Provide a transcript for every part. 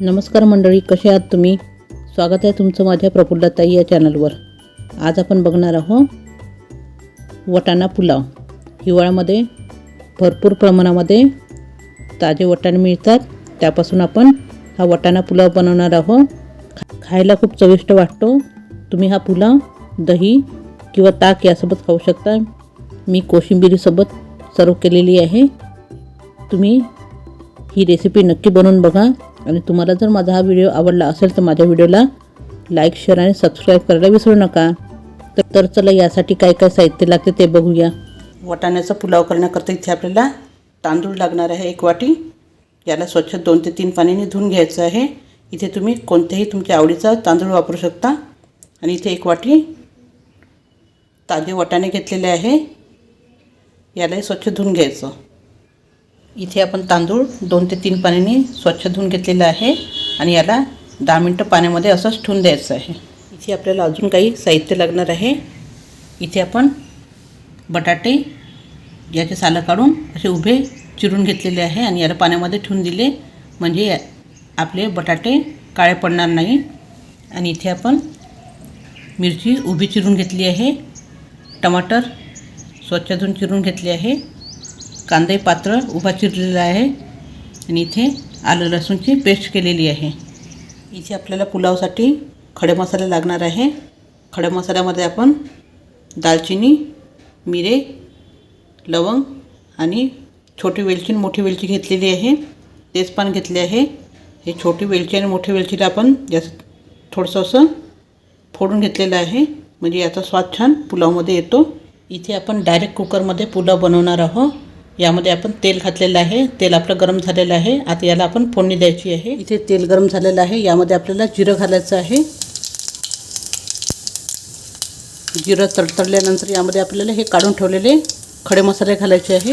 नमस्कार मंडळी कसे आहात तुम्ही? स्वागत आहे तुमचं माझ्या प्रफुल्लताई या चॅनलवर. आज आपण बघणार आहोत वटाणा पुलाव. हिवाळ्यामध्ये भरपूर प्रमाणामध्ये ताजे वटाणे मिळतात. त्यापासून आपण हा वटाणा पुलाव बनवणार आहोत. खायला खूप चविष्ट वाटतो. तुम्ही हा पुलाव दही किंवा ताक यासोबत खाऊ शकता. मी कोशिंबिरीसोबत सर्व केलेली आहे. तुम्ही ही रेसिपी नक्की बनवून बघा. आणि तुम्हाला जर माझा हा व्हिडिओ आवडला असेल तर माझ्या व्हिडिओला लाईक शेअर आणि सबस्क्राईब करायला विसरू नका. तर तर चला यासाठी काय काय साहित्य लागते ते बघूया. वाटाण्याचा पुलाव करण्याकरता इथे आपल्याला तांदूळ लागणार आहे एक वाटी. याला स्वच्छ दोन ते तीन पाण्याने धुवून घ्यायचं आहे. इथे तुम्ही कोणत्याही तुमच्या आवडीचा तांदूळ वापरू शकता. आणि इथे एक वाटी ताजे वाटाणे घेतलेले आहे. यालाही स्वच्छ धुवून घ्यायचं. इथे आपण तांदूळ दोन ते तीन पाण्याने स्वच्छ धुवून घेतलेलं आहे आणि याला दहा मिनटं पाण्यामध्ये असंच ठेवून द्यायचं आहे. इथे आपल्याला अजून काही साहित्य लागणार आहे. इथे आपण बटाटे याचे सालं काढून असे उभे चिरून घेतलेले आहे आणि याला पाण्यामध्ये ठेवून दिले. म्हणजे आपले बटाटे काळे पडणार नाही. आणि इथे आपण मिरची उभी चिरून घेतली आहे. टमाटर स्वच्छ धुवून चिरून घेतले आहे. कांदे पात्र उभा चिरलेला आहे आणि इथे आलं लसूणची पेस्ट केलेली आहे. इथे आपल्याला पुलावसाठी खडे मसाले लागणार आहे. खडे मसाल्यामध्ये आपण दालचिनी मिरे लवंग आणि छोटी वेलची आणि मोठी वेलची घेतलेली आहे. तेजपान घेतले आहे. हे छोटी वेलची आणि मोठी वेलचीला आपण जास्त थोडंसं असं फोडून घेतलेलं आहे. म्हणजे याचा स्वाद छान पुलावमध्ये येतो. इथे आपण डायरेक्ट कुकरमध्ये पुलाव बनवणार आहोत. यामध्ये आपण तेल घातलेलं आहे. तेल आपलं गरम झालेलं आहे. आता याला आपण फोडणी द्यायची आहे. इथे तेल गरम झालेलं आहे. यामध्ये आपल्याला जिरं घालायचं आहे. जिरं तडतडल्यानंतर यामध्ये आपल्याला हे काढून ठेवलेले खडे मसाले घालायचे आहे.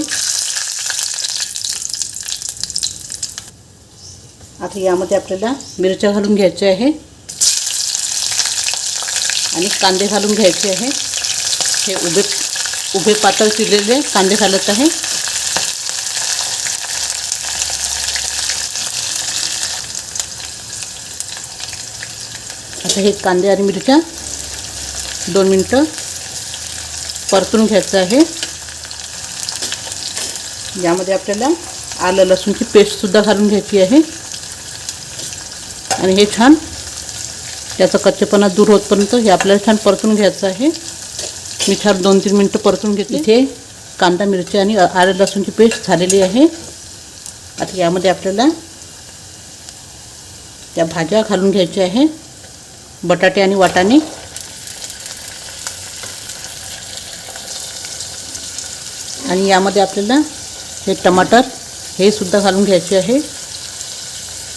आता यामध्ये आपल्याला मिरच्या घालून घ्यायच्या आहे. आणि कांदे घालून घ्यायचे आहे. हे उभे उभे पातळ चिरलेले कांदे घालत आहे. आता हे कांदे आणि मिरच्या दोन मिनटं परतून घ्यायचं आहे. यामध्ये आपल्याला आलं लसूणची पेस्टसुद्धा घालून घ्यायची आहे. आणि हे छान त्याचा कच्चेपणा दूर होतपर्यंत हे आपल्याला छान परतून घ्यायचं आहे. मी छान दोन तीन मिनटं परतून घेते. इथे कांदा मिरची आणि आलं लसूणची पेस्ट झालेली आहे. आता यामध्ये आपल्याला त्या भाज्या घालून घ्यायच्या आहे. बटाटे आणि वाटाणे. आणि यामध्ये आपल्याला हे टमाटर हे सुद्धा घालून घ्यायचे आहे.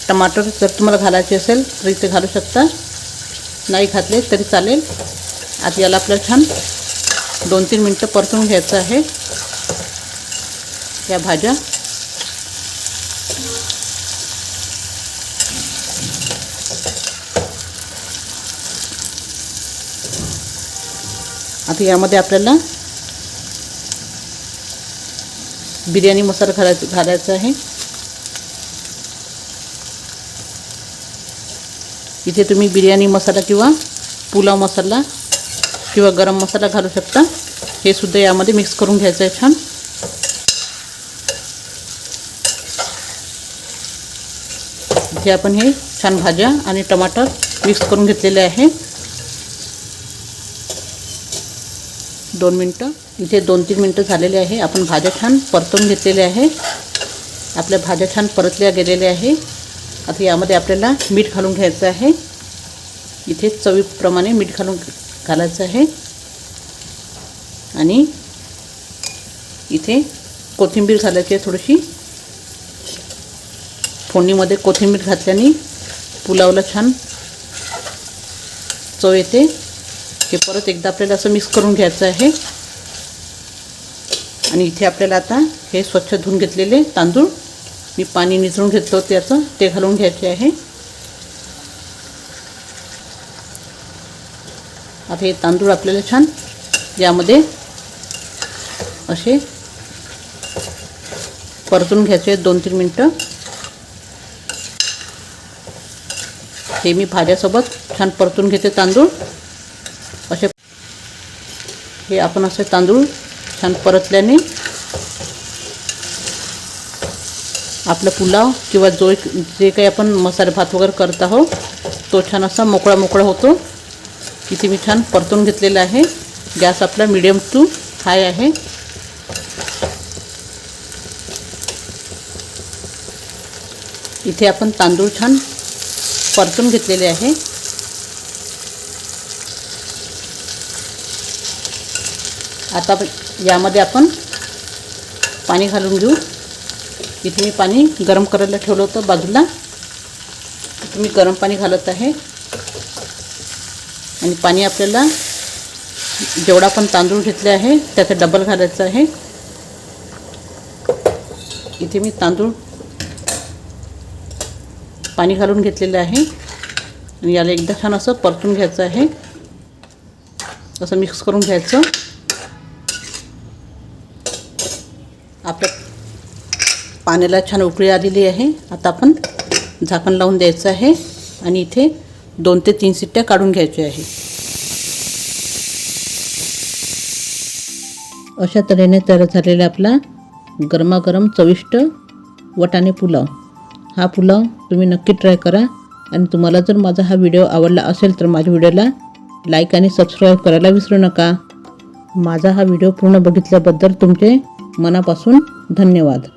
टमाटर जर तुम्हाला घालायचे असेल तर इथे घालू शकता. नाही घातले तरी चालेल. आता याला आपल्याला छान दोन तीन मिनटं परतून घ्यायचं आहे. या भाज्या आता यामध्ये आपल्याला बिर्याणी मसाला घालायचा घालायचा आहे. इथे तुम्ही बिर्याणी मसाला किंवा पुलाव मसाला किंवा गरम मसाला घालू शकता. हे सुद्धा यामध्ये मिक्स करून घ्यायचं आहे छान. इथे आपण हे छान भाज्या आणि टमाटर मिक्स करून घेतलेले आहे. दोन मिनटं. इथे दोन तीन मिनटं झालेले आहे. आपण भाज्या छान परतून घेतलेले आहे. आपल्या भाज्या छान परतल्या गेलेल्या आहे. आता यामध्ये आपल्याला मीठ घालून घ्यायचं आहे. इथे चवीप्रमाणे मीठ घालून घालायचं आहे. आणि इथे कोथिंबीर घालायची आहे थोडीशी. फोडणीमध्ये कोथिंबीर घातल्याने पुलावला छान चव येते. हे परत एकदा आपल्याला असं मिक्स करून घ्यायचं आहे. आणि इथे आपल्याला आता हे स्वच्छ धुवून घेतलेले तांदूळ मी पाणी निचळून घेतलं होतं त्याचं ते घालून घ्यायचे आहे. आता हे तांदूळ आपल्याला छान यामध्ये असे परतून घ्यायचे दोन तीन मिनटं. ते मी भाज्यासोबत छान परतून घेते तांदूळ. हे आपण असे तांदूळ छान परतल्याने आपला पुलाव किंवा जो एक- जे काही आपण मसाले भात वगैरे करत आहोत तो छान असा मोकळा मोकळा होतो. इथे मी छान परतून घेतलेला आहे. गॅस आपला मिडियम टू हाय आहे. इथे आपण तांदूळ छान परतून घेतलेले आहे. आता यामध्ये आपण पाणी घालून घेऊ. इथे मी पाणी गरम करायला ठेवलं होतं बाजूला. इथे मी गरम पाणी घालत आहे. आणि पाणी आपल्याला जेवढा पण तांदूळ घेतले आहे त्याचा डबल घालायचं आहे. इथे मी तांदूळ पाणी घालून घेतलेलं आहे. आणि याला एकदा छान असं परतून घ्यायचं आहे. असं मिक्स करून घ्यायचं आपल्या पाण्याला छान उकळी आलेली आहे. आता आपण झाकण लावून द्यायचं आहे आणि इथे दोन ते तीन सिट्ट्या काढून घ्यायच्या आहे. अशा तऱ्हेने तयार झालेला आपला गरमागरम चविष्ट वटाणे पुलाव. हा पुलाव तुम्ही नक्की ट्राय करा आणि तुम्हाला जर माझा हा व्हिडिओ आवडला असेल तर माझ्या व्हिडिओला लाईक आणि सबस्क्राईब करायला विसरू नका. माझा हा व्हिडिओ पूर्ण बघितल्याबद्दल तुमचे मनापासून धन्यवाद.